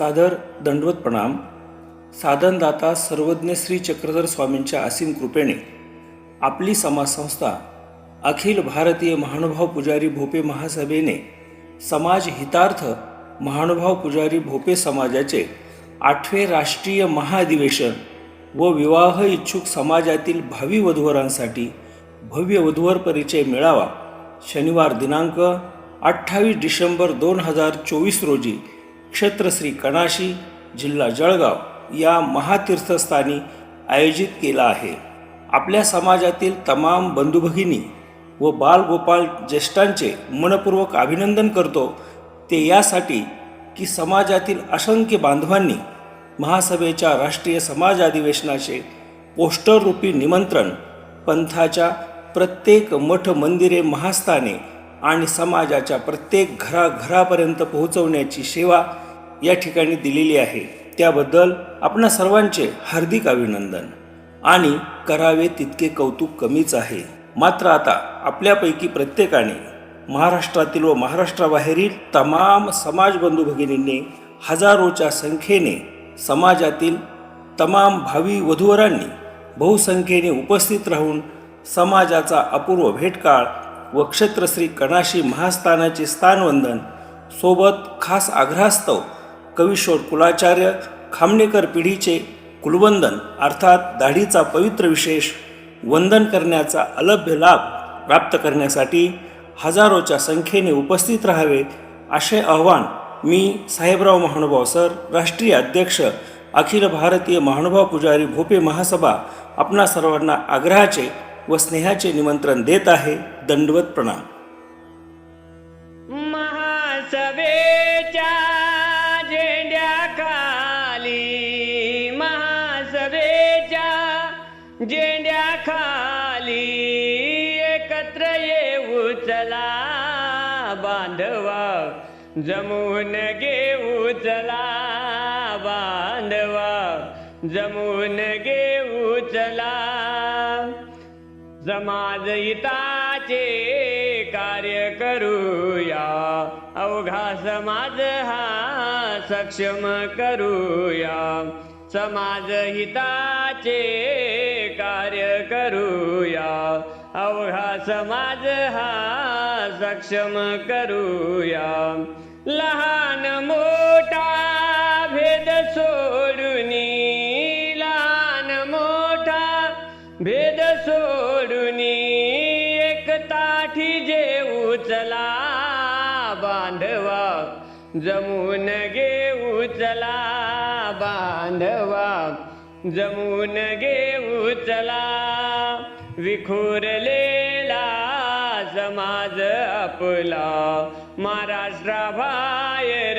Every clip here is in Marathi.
सादर दंडवत प्रणाम. साधनदाता सर्वज्ञ श्री चक्रधर स्वामींच्या असीम कृपेने आपली समाजसंस्था अखिल भारतीय महानुभाव पुजारी भोपे महासभेने समाज हितार्थ महानुभाव पुजारी भोपे समाजाचे आठवे राष्ट्रीय महाअधिवेशन व विवाह इच्छुक समाजातील भावी वधूवरांसाठी भव्य वधूवर परिचय मिळावा. शनिवार दिनांक अठ्ठावीस डिसेंबर दोन हजार चोवीस रोजी क्षेत्रश्री कणाशी जिल्हा जळगाव या महातीर्थस्थानी आयोजित केला आहे. आपल्या समाजातील तमाम बंधुभगिनी व बालगोपाल ज्येष्ठांचे मनपूर्वक अभिनंदन करतो. ते यासाठी की समाजातील असंख्य बांधवांनी महासभेच्या राष्ट्रीय समाज अधिवेशनाचे पोस्टररूपी निमंत्रण पंथाच्या प्रत्येक मठ मंदिरे महास्थाने आणि समाजाच्या प्रत्येक घराघरापर्यंत पोहोचवण्याची सेवा या ठिकाणी दिलेली आहे. त्याबद्दल आपणा सर्वांचे हार्दिक अभिनंदन. आणि करावे तितके कौतुक कमीच आहे. मात्र आता आपल्यापैकी प्रत्येकाने महाराष्ट्रातील व महाराष्ट्राबाहेरील तमाम समाज बंधू भगिनींनी हजारोच्या संख्येने समाजातील तमाम भावी वधूवरांनी बहुसंख्येने उपस्थित राहून समाजाचा अपूर्व भेटकाळ व क्षेत्रश्री कणाशी महास्थानाचे स्थानवंदन सोबत खास आग्रहास्तव कविशोर कुलाचार्य खामणेकर पिढीचे कुलवंदन अर्थात दाढीचा पवित्र विशेष वंदन करण्याचा अलभ्य लाभ प्राप्त करण्यासाठी हजारोच्या संख्येने उपस्थित राहावे असे आव्हान मी साहेबराव महानुभाव सर राष्ट्रीय अध्यक्ष अखिल भारतीय महानुभाव पुजारी भोपे महासभा आपणा सर्वांना आग्रहाचे व स्नेहाचे निमंत्रण देत आहे. दंडवत प्रणाम. झेंड्याखाली एकत्र येऊ चला बांधवा. जमून घेऊ चला बांधवा. जमून घेऊ चला. समाज हिताचे कार्य करूया. अवघा समाज हा सक्षम करूया. समाज हिताचे कार्य करूया. अवघा समाज हा सक्षम करूया. लहान मोठा भेद सोडून लहान मोठा भेद सोडून एक ताठी जे उचला बांधवा जमून घेऊ चला बांधवा. जमून घेऊ चला विखुरलेला समाज आपला. महाराष्ट्राबाहेर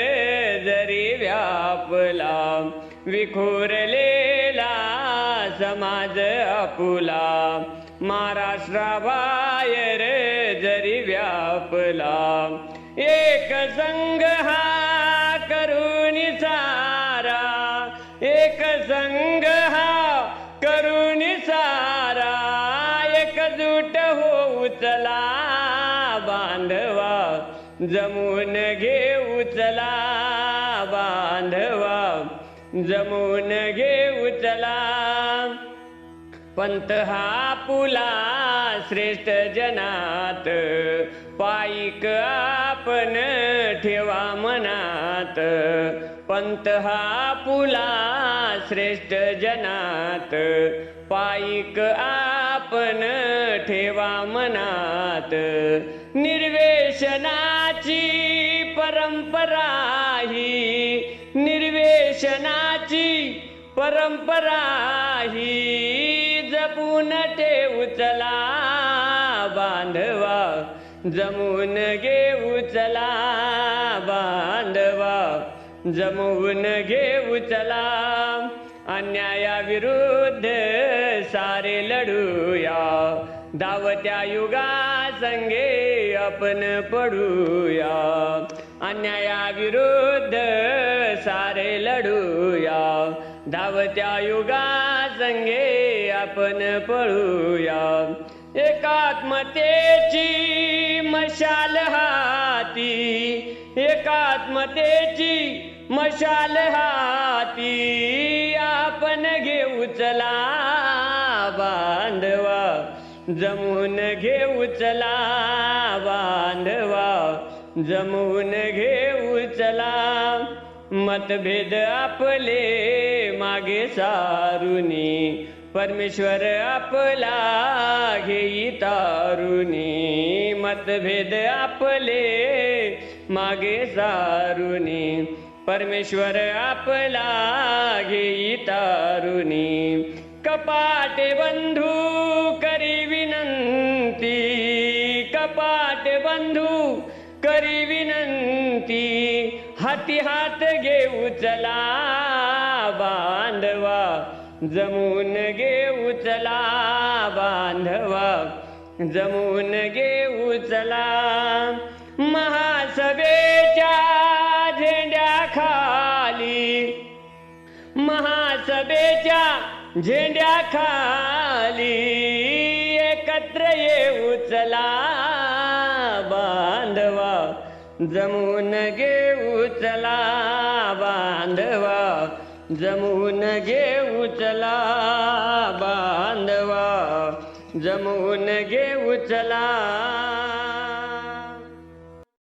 जरी व्यापला विखुरलेला समाज आपुला. महाराष्ट्राबाहेर जरी व्यापला एक संघ हा जमून घेऊ चला बांधवा. जमून घेऊ चला. पंत हा पुला श्रेष्ठ जनात. पायिक आपण ठेवा मनात. पंत हा पुला श्रेष्ठ जनात. पायिक आपण ठेवा मनात. निर्वेशनाची परंपरा ही निर्वेशनाची परंपरा ही. जपून ठेवू चला बांधवा जमून घेऊ चला बांधवा जमवून घेऊ चला. अन्यायाविरुद्ध सारे लढूया. धावत्या युगा संगे आपण पडूया. अन्यायाविरुद्ध सारे लढूया. धावत्या युगा संगे आपण पळूया. एकात्मतेची मशाल हाती. एकात्मतेची मशाल हाती. आपण घेऊ चला बांधवा जमून घेऊ चला बांधवा जमून घेऊ चला मतभेद आपले मागे सारुनी परमेश्वर आपला घेई तारुनी. मतभेद आपले मागे सारुनी परमेश्वर आपला घेतारुनी कपाट कपाटे बंधू करी विनंती। कपाटे बंधू करी विनंती। हाती हात घेऊ चला बांधवा। जमून घेऊ चला बांधवा। जमून घेऊ चला। महा महासभेच्या झेंड्या खाली एकत्र येऊ चला बांधवा जमून घेऊ चला बांधवा जमून घेऊ चला बांधवा जमून घेऊ चला